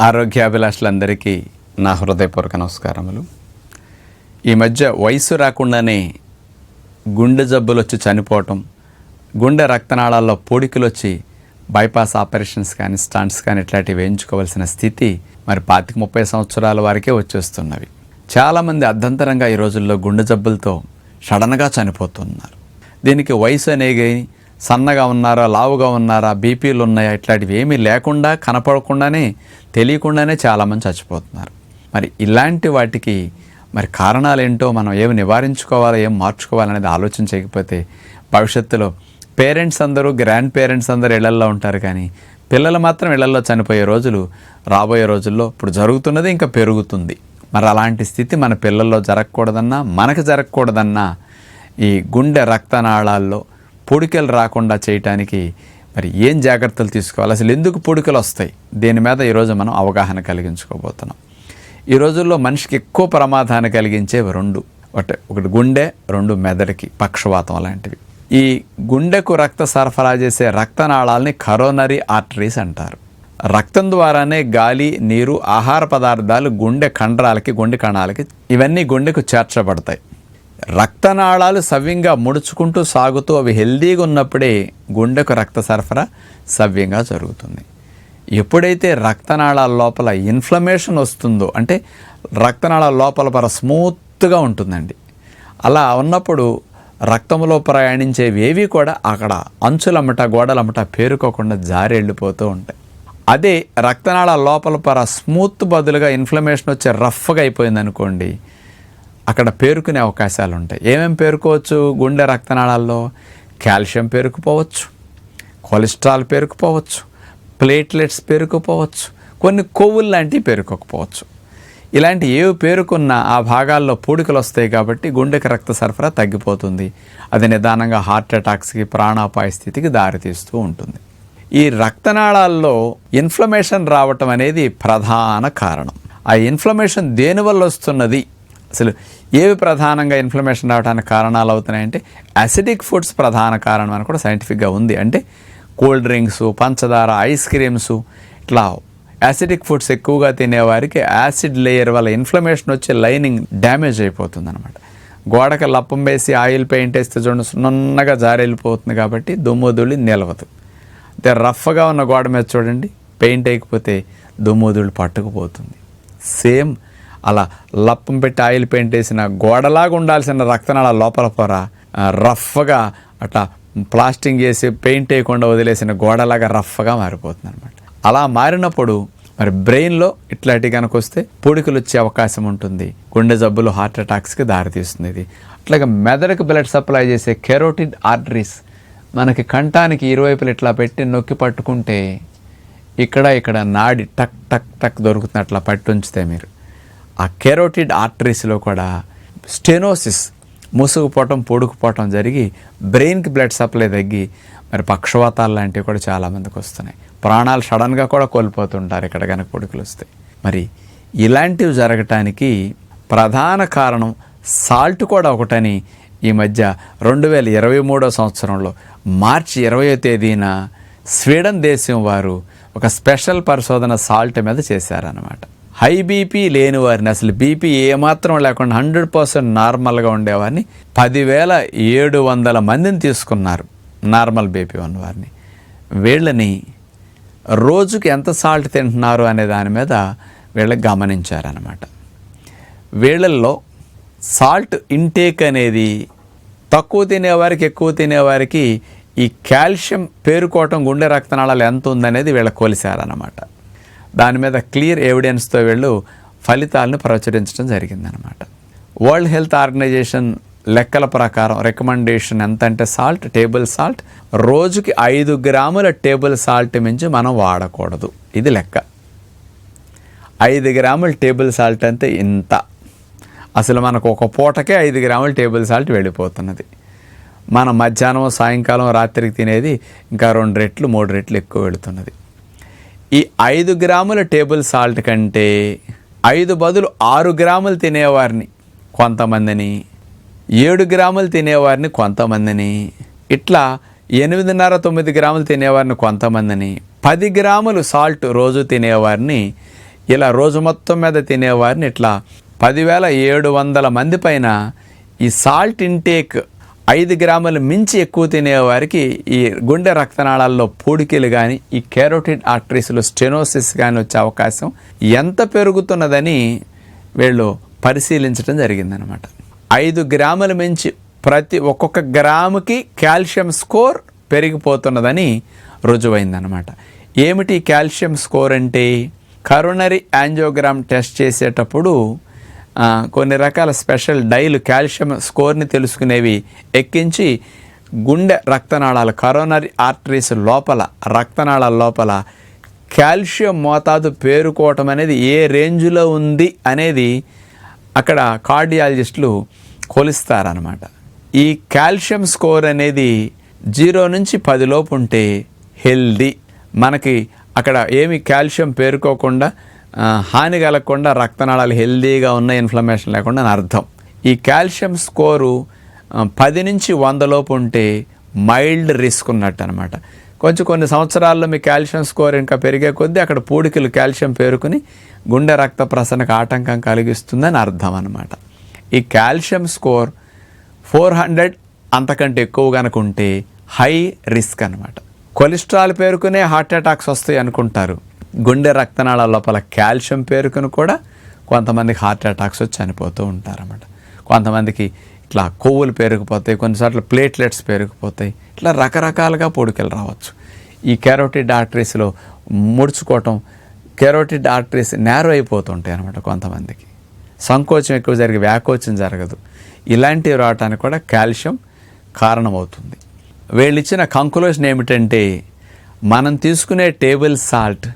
ఆరోగ్యాభిలాషులందరికీ నా హృదయపూర్వక నమస్కారములు. ఈ మధ్య వయసు రాకుండానే గుండె జబ్బులు వచ్చి చనిపోవటం గుండె రక్తనాళాల్లో పూడికలు వచ్చి బైపాస్ ఆపరేషన్స్ కానీ స్టాంట్స్ కానీ ఇట్లాంటివి వేయించుకోవాల్సిన స్థితి మరి పాతిక ముప్పై సంవత్సరాల వారికే వచ్చేస్తున్నవి. చాలామంది అర్ధంతరంగా ఈ రోజుల్లో గుండె జబ్బులతో సడన్గా చనిపోతున్నారు. దీనికి వయసు అనేది సన్నగా ఉన్నారా లావుగా ఉన్నారా బీపీలు ఉన్నాయా ఇట్లాంటివి ఏమీ లేకుండా కనపడకుండానే తెలియకుండానే చాలామంది చచ్చిపోతున్నారు. మరి ఇలాంటి వాటికి మరి కారణాలు ఏంటో మనం ఏమి నివారించుకోవాలో ఏం మార్చుకోవాలనేది ఆలోచన చేయకపోతే భవిష్యత్తులో పేరెంట్స్ అందరూ గ్రాండ్ పేరెంట్స్ అందరూ ఇళ్ళల్లో ఉంటారు కానీ పిల్లలు మాత్రం ఇళ్ళల్లో చనిపోయే రోజులు రాబోయే రోజుల్లో ఇప్పుడు జరుగుతున్నది ఇంకా పెరుగుతుంది. మరి అలాంటి స్థితి మన పిల్లల్లో జరగకూడదన్నా మనకు జరగకూడదన్నా ఈ గుండె రక్తనాళాల్లో పొడికలు రాకుండా చేయటానికి మరి ఏం జాగ్రత్తలు తీసుకోవాలి? అసలు ఎందుకు పొడికలు వస్తాయి? దీని మీద ఈరోజు మనం అవగాహన కలిగించుకోబోతున్నాం. ఈ రోజుల్లో మనిషికి ఎక్కువ ప్రమాదాన్ని కలిగించేవి రెండు. ఒకటి ఒకటి గుండె రెండు మెదడుకి పక్షవాతం లాంటివి. ఈ గుండెకు రక్త సరఫరా చేసే రక్తనాళాలని కరోనరీ ఆర్టరీస్ అంటారు. రక్తం ద్వారానే గాలి నీరు ఆహార పదార్థాలు గుండె కండరాలకి గుండె కణాలకి ఇవన్నీ గుండెకు చేర్చబడతాయి. రక్తనాళాలు సవ్యంగా ముడుచుకుంటూ సాగుతూ అవి హెల్దీగా ఉన్నప్పుడే గుండెకు రక్త సరఫరా సవ్యంగా జరుగుతుంది. ఎప్పుడైతే రక్తనాళాల లోపల ఇన్ఫ్లమేషన్ వస్తుందో అంటే రక్తనాళాల లోపల పర స్మూత్గా ఉంటుందండి. అలా ఉన్నప్పుడు రక్తంలో ప్రయాణించేవి ఏవి కూడా అక్కడ అంచులమ్మట గోడలమ్మట పేరుకోకుండా జారి వెళ్ళిపోతూ ఉంటాయి. అదే రక్తనాళాల లోపల పర స్మూత్ బదులుగా ఇన్ఫ్లమేషన్ వచ్చి రఫ్గా అయిపోయింది అనుకోండి అక్కడ పేరుకునే అవకాశాలు ఉంటాయి ఏమేమి పేరుకోవచ్చు? గుండె రక్తనాళాల్లో కాల్షియం పేరుకుపోవచ్చు. కొలెస్ట్రాల్ పేరుకుపోవచ్చు. ప్లేట్లెట్స్ పేరుకుపోవచ్చు. కొన్ని కొవ్వులు లాంటివి పేరుకోకపోవచ్చు. ఇలాంటి ఏవి పేరుకున్నా ఆ భాగాల్లో పూడికలు వస్తాయి కాబట్టి గుండెకి రక్త సరఫరా తగ్గిపోతుంది. అది నిదానంగా హార్ట్ అటాక్స్కి ప్రాణాపాయ స్థితికి దారితీస్తూ ఉంటుంది. ఈ రక్తనాళాల్లో ఇన్ఫ్లమేషన్ రావటం అనేది ప్రధాన కారణం. ఆ ఇన్ఫ్లమేషన్ దేనివల్ల వస్తున్నది? అసలు ఏవి ప్రధానంగా ఇన్ఫ్లమేషన్ రావడానికి కారణాలు అవుతున్నాయంటే అసిడిక్ ఫుడ్స్ ప్రధాన కారణం అని కూడా సైంటిఫిక్గా ఉంది. అంటే కూల్ డ్రింక్స్ పంచదార ఐస్ క్రీమ్స్ ఇట్లా యాసిడిక్ ఫుడ్స్ ఎక్కువగా తినేవారికి యాసిడ్ లేయర్ వల్ల ఇన్ఫ్లమేషన్ వచ్చే లైనింగ్ డ్యామేజ్ అయిపోతుంది అనమాట గోడకి లప్పం వేసి ఆయిల్ పెయింట్ వేస్తే చూడండి సున్నగా జారెళ్ళిపోతుంది కాబట్టి దుమ్ము ధూళి నిలవదు. అదే రఫ్గా ఉన్న గోడ మీద చూడండి పెయింట్ వేయకపోతే దుమ్ము ధూళి పట్టుకుపోతుంది. సేమ్ అలా లప్పం పెట్టి ఆయిల్ పెయింట్ వేసిన గోడలాగా ఉండాల్సిన రక్తనాళ లోపల పొర రఫ్గా అట్లా ప్లాస్టింగ్ చేసి పెయింట్ వేయకుండా వదిలేసిన గోడలాగా రఫ్గా మారిపోతుంది అనమాట అలా మారినప్పుడు మరి బ్రెయిన్లో ఇట్లాంటి కనుక వస్తే పొడికలు వచ్చే అవకాశం ఉంటుంది. గుండె జబ్బులు హార్ట్ అటాక్స్కి దారితీస్తుంది ఇది. అట్లాగే మెదడుకు బ్లడ్ సప్లై చేసే కెరోటిన్ ఆర్టరీస్ మనకి కంఠానికి ఇరువైపులు ఇట్లా పెట్టి నొక్కి పట్టుకుంటే ఇక్కడ ఇక్కడ నాడి టక్ టక్ టక్ దొరుకుతుంది అట్లా ఉంచితే మీరు. ఆ కెరోటిడ్ ఆర్టరీస్లో కూడా స్టెనోసిస్ మూసుకుపోవటం పొడుకుపోవటం జరిగి బ్రెయిన్కి బ్లడ్ సప్లై తగ్గి మరి పక్షవాతాలు లాంటివి కూడా చాలామందికి వస్తున్నాయి. ప్రాణాలు సడన్గా కూడా కోల్పోతుంటారు ఇక్కడ కనుక పొడుకులు వస్తాయి మరి ఇలాంటివి జరగటానికి ప్రధాన కారణం సాల్ట్ కూడా ఒకటని ఈ మధ్య రెండు వేల ఇరవై మూడో సంవత్సరంలో మార్చి ఇరవయో తేదీన స్వీడన్ దేశం వారు ఒక స్పెషల్ పరిశోధన సాల్ట్ మీద చేశారన్నమాట. హై బీపీ లేని వారిని అసలు బీపీ ఏమాత్రం లేకుండా హండ్రెడ్ పర్సెంట్ నార్మల్గా ఉండేవారిని. పదివేల ఏడు వందల మందిని తీసుకున్నారు నార్మల్ బీపీ ఉన్నవారిని వీళ్ళని రోజుకి ఎంత సాల్ట్ తింటున్నారు అనే దాని మీద వీళ్ళకి గమనించారనమాట వీళ్ళల్లో సాల్ట్ ఇంటేక్ అనేది తక్కువ తినేవారికి ఎక్కువ తినేవారికి ఈ కాల్షియం పేరుకోవటం గుండె రక్తనాళాలు ఎంత ఉందనేది వీళ్ళ కొలిసారనమాట దాని మీద క్లియర్ ఎవిడెన్స్తో వీళ్ళు ఫలితాలను ప్రచురించడం జరిగిందనమాట వరల్డ్ హెల్త్ ఆర్గనైజేషన్ లెక్కల ప్రకారం రికమెండేషన్ ఎంత అంటే సాల్ట్ టేబుల్ సాల్ట్ రోజుకి ఐదు గ్రాముల టేబుల్ సాల్ట్ మించి మనం వాడకూడదు. ఇది లెక్క. ఐదు గ్రాముల టేబుల్ సాల్ట్ అంటే ఇంత. అసలు మనకు ఒక పూటకే ఐదు గ్రాముల టేబుల్ సాల్ట్ వెళ్ళిపోతున్నది. మన మధ్యాహ్నం సాయంకాలం రాత్రికి తినేది ఇంకా రెండు రెట్లు మూడు రెట్లు ఎక్కువ వెళుతున్నది. ఈ ఐదు గ్రాముల టేబుల్ సాల్ట్ కంటే ఐదు బదులు ఆరు గ్రాములు తినేవారిని కొంతమందిని ఏడు గ్రాములు తినేవారిని కొంతమందిని ఇట్లా ఎనిమిదిన్నర తొమ్మిది గ్రాములు తినేవారిని కొంతమందిని పది గ్రాములు సాల్ట్ రోజు తినేవారిని ఇలా రోజు మొత్తం మీద తినేవారిని ఇట్లా పదివేల ఏడు వందల మంది పైన ఈ సాల్ట్ ఇంటేక్ ఐదు గ్రాములు మించి ఎక్కువ తినేవారికి ఈ గుండె రక్తనాళాల్లో పూడికలు కానీ ఈ కెరోటిడ్ ఆర్టరీస్లో స్టెనోసిస్ కానీ వచ్చే అవకాశం ఎంత పెరుగుతున్నదని వీళ్ళు పరిశీలించడం జరిగిందనమాట ఐదు గ్రాముల మించి ప్రతి ఒక్కొక్క గ్రాముకి కాల్షియం స్కోర్ పెరిగిపోతున్నదని రుజువైందనమాట ఏమిటి కాల్షియం స్కోర్ అంటే? కరోనరీ యాంజియోగ్రామ్ టెస్ట్ చేసేటప్పుడు కొన్ని రకాల స్పెషల్ డైలు కాల్షియం స్కోర్ని తెలుసుకునేవి ఎక్కించి గుండె రక్తనాళాలు కరోనరీ ఆర్టరీస్ లోపల రక్తనాళాల లోపల కాల్షియం మోతాదు పేరుకోవటం అనేది ఏ రేంజ్లో ఉంది అనేది అక్కడ కార్డియాలజిస్టులు కొలుస్తారనమాట ఈ కాల్షియం స్కోర్ అనేది జీరో నుంచి పది లోపు ఉంటే హెల్దీ. మనకి అక్కడ ఏమి కాల్షియం పేరుకోకుండా హాని కలగకుండా రక్తనాళాలు హెల్దీగా ఉన్న ఇన్ఫ్లమేషన్ లేకుండా అని అర్థం. ఈ కాల్షియం స్కోరు పది నుంచి వందలోపు ఉంటే మైల్డ్ రిస్క్ ఉన్నట్టు అనమాట కొంచెం కొన్ని సంవత్సరాల్లో మీ కాల్షియం స్కోర్ ఇంకా పెరిగే కొద్దీ అక్కడ పూడికలు కాల్షియం పేరుకుని గుండె రక్త ప్రసరణకు ఆటంకం కలిగిస్తుందని అర్థం అనమాట ఈ కాల్షియం స్కోర్ ఫోర్ హండ్రెడ్ అంతకంటే ఎక్కువ కనుక ఉంటే హై రిస్క్ అనమాట కొలెస్ట్రాల్ పేరుకునే హార్ట్ అటాక్స్ వస్తాయి అనుకుంటారు. గుండె రక్తనాళాల లోపల కాల్షియం పేరుకుని కూడా కొంతమందికి హార్ట్ అటాక్స్ వచ్చి చనిపోతూ ఉంటారన్నమాట. కొంతమందికి ఇట్లా కొవ్వులు పేరుకుపోతాయి కొన్నిసార్లు ప్లేట్లెట్స్ పేరుకుపోతాయి ఇట్లా రకరకాలుగా పొడికలు రావచ్చు. ఈ కెరోటిడ్ ఆర్టరీస్లో ముడుచుకోవటం కెరోటిడ్ ఆర్టరీస్ నేరో అయిపోతుంటాయి అనమాట కొంతమందికి. సంకోచం ఎక్కువ జరిగి వ్యాకోచం జరగదు. ఇలాంటివి రావటానికి కూడా కాల్షియం కారణమవుతుంది. వీళ్ళు ఇచ్చిన కంక్లూషన్ ఏమిటంటే మనం తీసుకునే టేబుల్ సాల్ట్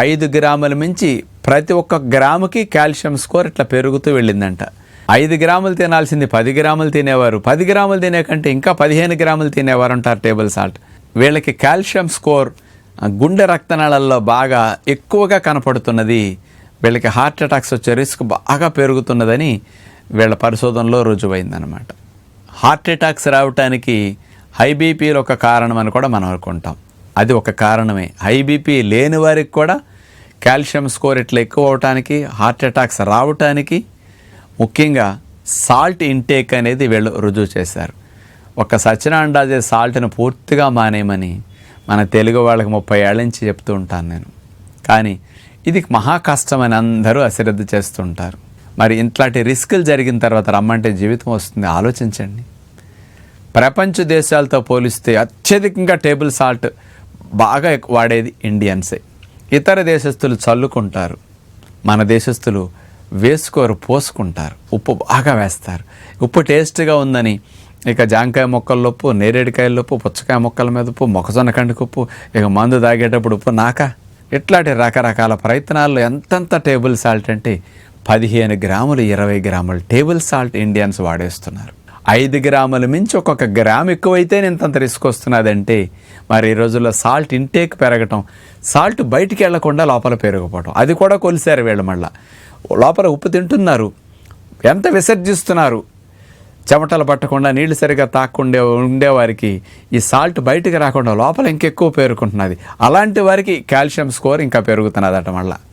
ఐదు గ్రాముల మించి ప్రతి ఒక్క గ్రాముకి కాల్షియం స్కోర్ ఇట్లా పెరుగుతూ వెళ్ళిందంట. ఐదు గ్రాములు తినాల్సింది పది గ్రాములు తినేవారు. పది గ్రాములు తినే కంటే ఇంకా పదిహేను గ్రాములు తినేవారు అంటారు టేబుల్ సాల్ట్. వీళ్ళకి కాల్షియం స్కోర్ గుండె రక్తనాళాల్లో బాగా ఎక్కువగా కనపడుతున్నది. వీళ్ళకి హార్ట్ అటాక్స్ వచ్చే రిస్క్ బాగా పెరుగుతున్నదని వీళ్ళ పరిశోధనలో రుజువైందనమాట హార్ట్ అటాక్స్ రావటానికి హై బీపీలు ఒక కారణం అని కూడా మనం అనుకుంటాం. అది ఒక కారణమే. హై బీపీ లేని వారికి కూడా కాల్షియం స్కోర్ ఇట్లా ఎక్కువ అవటానికి హార్ట్ అటాక్స్ రావటానికి ముఖ్యంగా సాల్ట్ ఇంటేక్ అనేది వీళ్ళు రుజువు చేశారు. ఒక సత్యనారాయణరాజే సాల్ట్ను పూర్తిగా మానేయమని మన తెలుగు వాళ్ళకి ముప్పై ఏళ్ళ నుంచి చెప్తూ ఉంటాను నేను. కానీ ఇది మహా కష్టమని అందరూ అశ్రద్ధ చేస్తుంటారు. మరి ఇట్లాంటి రిస్కులు జరిగిన తర్వాత రమ్మంటే జీవితం వస్తుంది. ఆలోచించండి. ప్రపంచ దేశాలతో పోలిస్తే అత్యధికంగా టేబుల్ సాల్ట్ బాగా వాడేది ఇండియన్సే. ఇతర దేశస్తులు చల్లుకుంటారు. మన దేశస్తులు వేసుకోరు పోసుకుంటారు. ఉప్పు బాగా వేస్తారు. ఉప్పు టేస్ట్గా ఉందని. ఇక జాంకాయ మొక్కల ఉప్పు ఉప్పు పుచ్చకాయ మొక్కల మీద ఉప్పు మొక్కజొన్న కండికి ఇక మందు తాగేటప్పుడు ఉప్పు నాక. ఇట్లాంటి రకరకాల ప్రయత్నాల్లో ఎంతెంత టేబుల్ సాల్ట్ అంటే పదిహేను గ్రాములు ఇరవై గ్రాములు టేబుల్ సాల్ట్ ఇండియన్స్ వాడేస్తున్నారు. ఐదు గ్రాముల మించి ఒక్కొక్క గ్రామ్ ఎక్కువైతే ఇంతంత రిస్క్ వస్తున్నదంటే మరి ఈ రోజుల్లో సాల్ట్ ఇంటేక్ పెరగటం సాల్ట్ బయటికి వెళ్ళకుండా లోపల పెరిగిపోవటం. అది కూడా కొలిసారు వీళ్ళు మళ్ళీ. లోపల ఉప్పు తింటున్నారు ఎంత విసర్జిస్తున్నారు. చెమటలు పట్టకుండా నీళ్ళు సరిగా తాక్కుండే ఉండేవారికి ఈ సాల్ట్ బయటకు రాకుండా లోపల ఇంకెక్కువ పేరుకుంటున్నది. అలాంటి వారికి కాల్షియం స్కోర్ ఇంకా పెరుగుతున్నదట మళ్ళీ.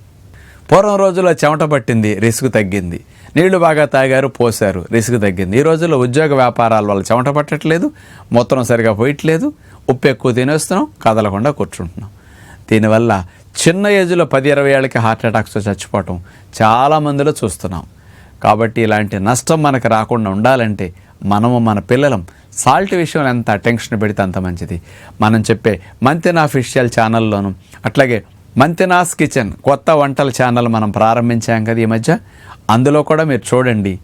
పూర్వం రోజుల్లో చెమట పట్టింది రిస్క్ తగ్గింది. నీళ్ళు బాగా తాగారు పోసారు రిస్క్ తగ్గింది. ఈ రోజుల్లో ఉద్యోగ వ్యాపారాల వల్ల చెమట పట్టట్లేదు మొత్తం సరిగా పోయట్లేదు ఉప్పు ఎక్కువ తినేస్తున్నాం కదలకుండా కూర్చుంటున్నాం. దీనివల్ల చిన్న ఏజ్లో పది ఇరవై ఏళ్ళకి హార్ట్ అటాక్స్ చచ్చిపోవటం చాలామందిలో చూస్తున్నాం. కాబట్టి ఇలాంటి నష్టం మనకు రాకుండా ఉండాలంటే మనము మన పిల్లలం సాల్ట్ విషయంలో ఎంత అటెన్షన్ పెడితే అంత మంచిది. మనం చెప్పే మంతెన అఫీషియల్ ఛానల్లోనూ అట్లాగే మంతెనాస్ కిచెన్ కొత్త వంటల ఛానల్ మనం ప్రారంభించాం కదా ఈ మధ్య. అందులో కూడా మీరు చూడండి.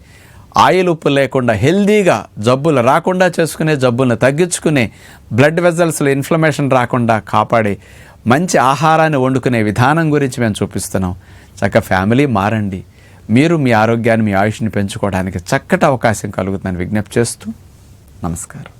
ఆయిల్ ఉప్పు లేకుండా హెల్దీగా జబ్బులు రాకుండా చేసుకునే జబ్బులను తగ్గించుకునే బ్లడ్ వెజల్స్లో ఇన్ఫ్లమేషన్ రాకుండా కాపాడే మంచి ఆహారాన్ని వండుకునే విధానం గురించి మేము చూపిస్తున్నాం. చక్క ఫ్యామిలీ మారండి. మీరు మీ ఆరోగ్యాన్ని మీ ఆయుష్ని పెంచుకోవడానికి చక్కటి అవకాశం కలుగుతుందని విజ్ఞప్తి చేస్తూ నమస్కారం.